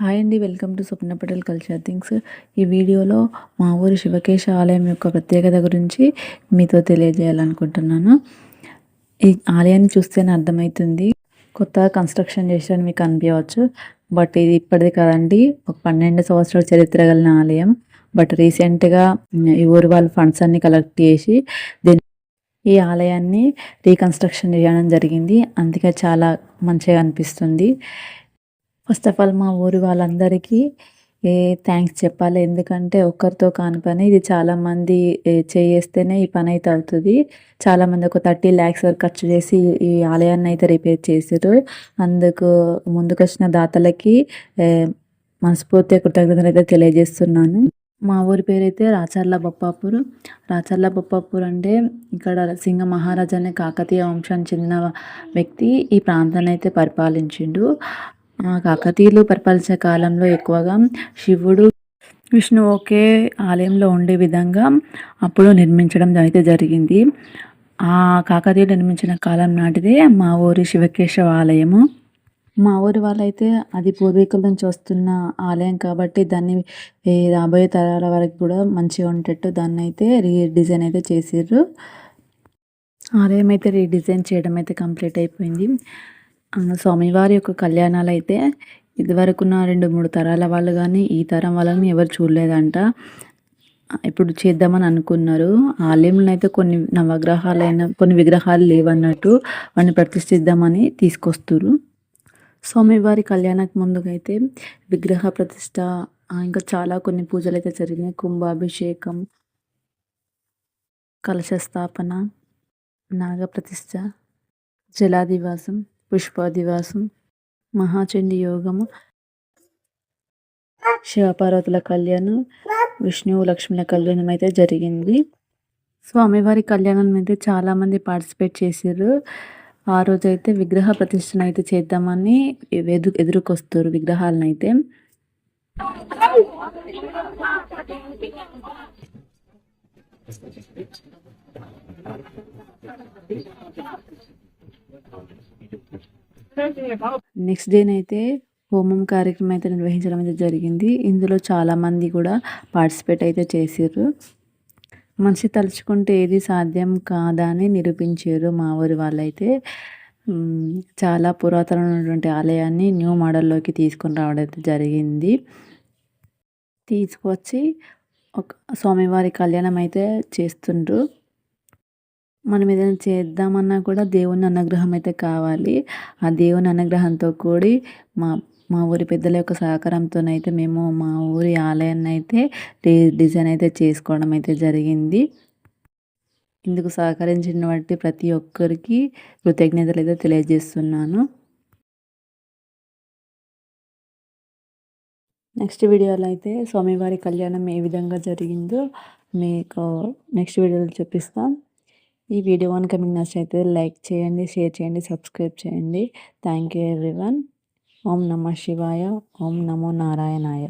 Hi అండి welcome to Swapna Patel culture things. ఈ వీడియోలో మా ఊరి శివకేశ ఆలయం యొక్క ప్రత్యేకత గురించి మీతో తెలియజేయాలనుకుంటున్నాను. ఈ ఆలయాన్ని చూస్తేనే అర్థమవుతుంది. కొత్తగా కన్స్ట్రక్షన్ చేసారని మీకు అనిపించవచ్చు. బట్ ఇది ఇప్పటిది కదండి ఒక పన్నెండు సంవత్సరాల చరిత్ర కలిగిన ఆలయం. బట్ రీసెంట్గా ఈ ఊరి వాళ్ళు ఫండ్స్ అన్ని కలెక్ట్ చేసి దీన్ని ఈ ఆలయాన్ని రీకన్స్ట్రక్షన్ చేయడం జరిగింది. అందుకే చాలా మంచిగా అనిపిస్తుంది. ఫస్ట్ ఆఫ్ ఆల్ మా ఊరి వాళ్ళందరికీ ఏ థ్యాంక్స్ చెప్పాలి. ఎందుకంటే ఒక్కరితో కాని పని ఇది చాలామంది చేస్తేనే ఈ పని అయితే అవుతుంది. చాలామంది ఒక థర్టీ ల్యాక్స్ వరకు ఖర్చు చేసి ఈ ఆలయాన్ని అయితే రిపేర్ చేశారు అందుకు ముందుకొచ్చిన దాతలకి మనస్ఫూర్తిగా కృతజ్ఞతలు అయితే తెలియజేస్తున్నాను. మా ఊరి పేరు అయితే రాచర్ల బొప్పాపూర్. రాచర్ల బొప్పాపూర్ అంటే ఇక్కడ సింగ మహారాజా అనే కాకతీయ వంశానికి చెందిన వ్యక్తి ఈ ప్రాంతాన్ని అయితే పరిపాలించిండు. కాకతీయులు పరిపాలించే కాలంలో ఎక్కువగా శివుడు విష్ణు ఒకే ఆలయంలో ఉండే విధంగా అప్పుడు నిర్మించడం అయితే జరిగింది. ఆ కాకతీయులు నిర్మించిన కాలం నాటిదే మా ఊరి శివకేశవ ఆలయము. మా ఊరి వాళ్ళైతే అది పూర్వీకుల నుంచి వస్తున్న ఆలయం కాబట్టి దాన్ని రాబోయే తరాల వరకు కూడా మంచిగా ఉండేటట్టు దాన్ని అయితే రీడిజైన్ అయితే చేసిర్రు. ఆలయం అయితే రీడిజైన్ చేయడం అయితే కంప్లీట్ అయిపోయింది. స్వామివారి యొక్క కళ్యాణాలు అయితే ఇదివరకున్న రెండు మూడు తరాల వాళ్ళు కానీ ఈ తరం వాళ్ళని ఎవరు చూడలేదంట. ఇప్పుడు చేద్దామని అనుకున్నారు. ఆలయంలో అయితే కొన్ని నవగ్రహాలైన కొన్ని విగ్రహాలు లేవన్నట్టు వాటిని ప్రతిష్ఠిద్దామని తీసుకొస్తారు. స్వామివారి కళ్యాణకు ముందుగా అయితే విగ్రహ ప్రతిష్ట ఇంకా చాలా కొన్ని పూజలు అయితే జరిగినాయి. కుంభాభిషేకం కలశ స్థాపన నాగప్రతిష్ఠ జలాదివాసం పుష్పాదివాసం మహాచండి యోగము శివపార్వతుల కళ్యాణం విష్ణువు లక్ష్మీల కళ్యాణం అయితే జరిగింది. స్వామివారి కళ్యాణం అయితే చాలామంది పార్టిసిపేట్ చేశారు. ఆ రోజు అయితే విగ్రహ ప్రతిష్టన అయితే చేద్దామని ఎదు ఎదురుకొస్తారు విగ్రహాలను అయితే. నెక్స్ట్ డేనైతే హోమం కార్యక్రమం అయితే నిర్వహించడం అయితే జరిగింది. ఇందులో చాలామంది కూడా పార్టిసిపేట్ అయితే చేసారు మనిషి తలుచుకుంటే ఏది సాధ్యం కాదా అని నిరూపించారు మా ఊరి వాళ్ళైతే చాలా పురాతనమైనటువంటి ఆలయాన్ని న్యూ మోడల్లోకి తీసుకొని రావడం అయితే జరిగింది. తీసుకొచ్చి ఒక స్వామివారి కళ్యాణం అయితే చేస్తుండ్రు. మనం ఏదైనా చేద్దామన్నా కూడా దేవుని అనుగ్రహం అయితే కావాలి. ఆ దేవుని అనుగ్రహంతో కూడి మా మా ఊరి పెద్దల యొక్క సహకారంతోనైతే మేము మా ఊరి ఆలయాన్ని అయితే డిజైన్ అయితే చేసుకోవడం అయితే జరిగింది. ఇందుకు సహకరించిన బట్టి ప్రతి ఒక్కరికి కృతజ్ఞతలు అయితే తెలియజేస్తున్నాను. నెక్స్ట్ వీడియోలో అయితే స్వామివారి కళ్యాణం ఏ విధంగా జరిగిందో మీకు నెక్స్ట్ వీడియోలో చూపిస్తాం. ఈ వీడియో కనుక మీకు నచ్చితే లైక్ చేయండి షేర్ చేయండి సబ్స్క్రైబ్ చేయండి. Thank you everyone. ఓం నమ శివాయ ఓం నమో నారాయణాయ.